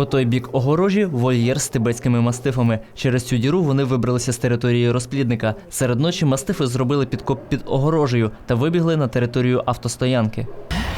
По той бік огорожі вольєр з тибетськими мастифами. Через цю діру вони вибралися з території розплідника. Серед ночі мастифи зробили підкоп під огорожею та вибігли на територію автостоянки.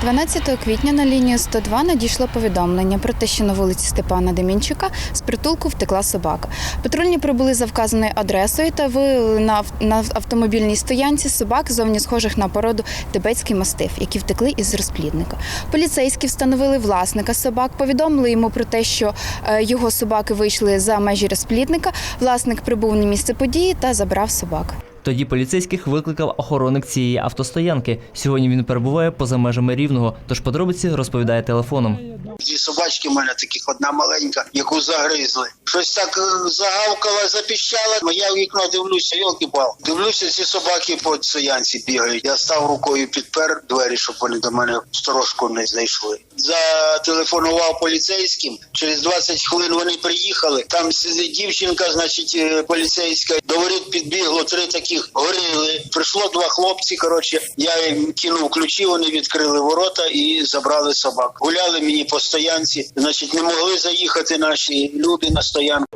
12 квітня на лінію 102 надійшло повідомлення про те, що на вулиці Степана Демінчука з притулку втекла собака. Патрульні прибули за вказаною адресою та виявили на, на автомобільній стоянці собак, зовні схожих на породу тибетський мастиф, які втекли із розплідника. Поліцейські встановили власника собак, повідомили йому про те, що е, його собаки вийшли за межі розплідника. Власник прибув на місце події та забрав собак. Тоді поліцейських викликав охоронник цієї автостоянки. Сьогодні він перебуває поза межами рівного, тож подробиці розповідає телефоном. Дві собачки в мене таких, одна маленька, яку загризли. Щось так е, загавкала, запіщала. Я в вікно дивлюся, йолки пал Дивлюся, ці собаки по стоянці бігають. Я став рукою підпер двері, щоб вони до мене сторожку не знайшли. Зателефонував поліцейським. Через 20 хвилин вони приїхали. Там сидить дівчинка, значить, е, поліцейська. До воріт підбігло три таких горили. Прийшло два хлопці. Коротше, я їм кинув ключі, вони відкрили ворота і забрали собак. Гуляли мені по стоянці. Значить, не могли заїхати наші люди на стоянку.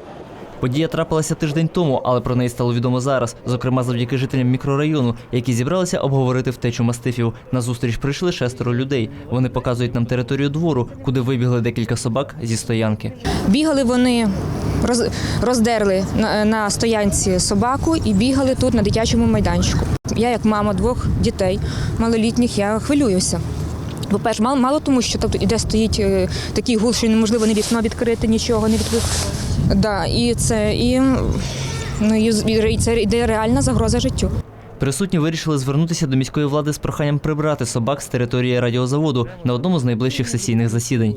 Подія трапилася тиждень тому, але про неї стало відомо зараз, зокрема завдяки жителям мікрорайону, які зібралися обговорити втечу мастифів. На зустріч прийшли шестеро людей. Вони показують нам територію двору, куди вибігли декілька собак зі стоянки. Бігали вони, роздерли на, на стоянці собаку і бігали тут на дитячому майданчику. Я, як мама двох дітей малолітніх, я хвилююся. По-перше, мало, мало тому, що тобто, іде стоїть е, такий гул, що неможливо ні вікно відкрити, нічого не відкрити. Да, і це і, ну, і це йде реальна загроза життю. Присутні вирішили звернутися до міської влади з проханням прибрати собак з території радіозаводу на одному з найближчих сесійних засідань.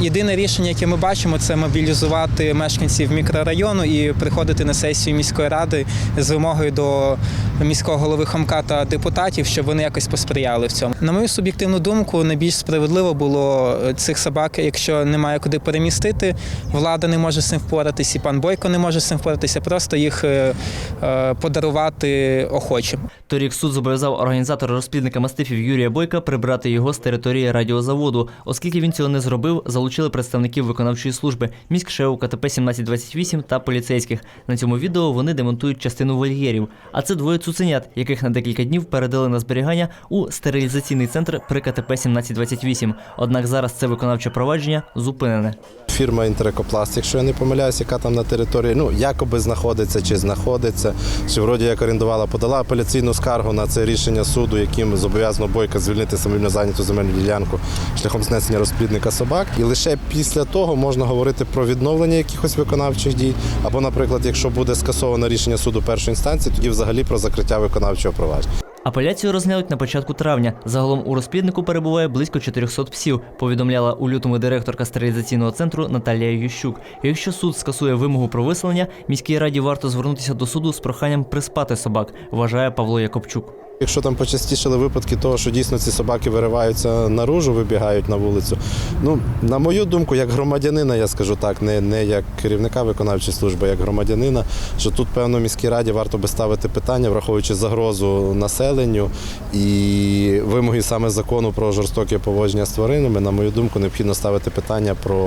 Єдине рішення, яке ми бачимо, це мобілізувати мешканців мікрорайону і приходити на сесію міської ради з вимогою до міського голови Хомка та депутатів, щоб вони якось посприяли в цьому. На мою суб'єктивну думку, найбільш справедливо було е, цих собак, якщо немає куди перемістити, влада не може з цим впоратися, і пан Бойко не може з цим впоратися, просто їх е, е, подарувати охочим. Торік суд зобов'язав організатора розплідника мастифів Юрія Бойка прибрати його з території радіозаводу. Оскільки він цього не зробив, залучили представників виконавчої служби міськшеу КТП 1728 та поліцейських. На цьому відео вони демонтують частину вольєрів. А це двоє цуценят, яких на декілька днів передали на зберігання у стерилізаційний центр при КТП 1728. Однак зараз це виконавче провадження зупинене. Фірма Інтерекопласт, якщо я не помиляюсь, яка там на території, ну якоби знаходиться чи знаходиться, чи вроді як орендувала, подала апеляційну скаргу на це рішення суду, яким зобов'язано бойка звільнити самовільно зайняту земельну ділянку шляхом знесення розплідника собак. І лише після того можна говорити про відновлення якихось виконавчих дій. Або, наприклад, якщо буде скасовано рішення суду першої інстанції, тоді взагалі про закриття виконавчого провадження. Апеляцію розглянуть на початку травня. Загалом у розпліднику перебуває близько 400 псів, повідомляла у лютому директорка стерилізаційного центру Наталія Ющук. Якщо суд скасує вимогу про виселення, міській раді варто звернутися до суду з проханням приспати собак, вважає Павло Якобчук. Якщо там почастішали випадки того, що дійсно ці собаки вириваються наружу, вибігають на вулицю. Ну, на мою думку, як громадянина, я скажу так, не, не як керівника виконавчої служби, як громадянина, що тут, певно, міській раді варто би ставити питання, враховуючи загрозу населенню і вимоги саме закону про жорстоке поводження з тваринами, на мою думку, необхідно ставити питання про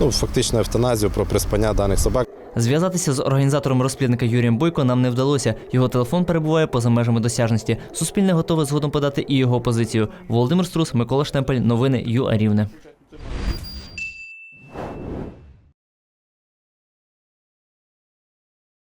ну, фактично евтаназію, про приспання даних собак. Зв'язатися з організатором розплідника Юрієм Бойко нам не вдалося. Його телефон перебуває поза межами досяжності. Суспільне готове згодом подати і його позицію. Володимир Струс, Микола Штемпель, новини ЮА Рівне.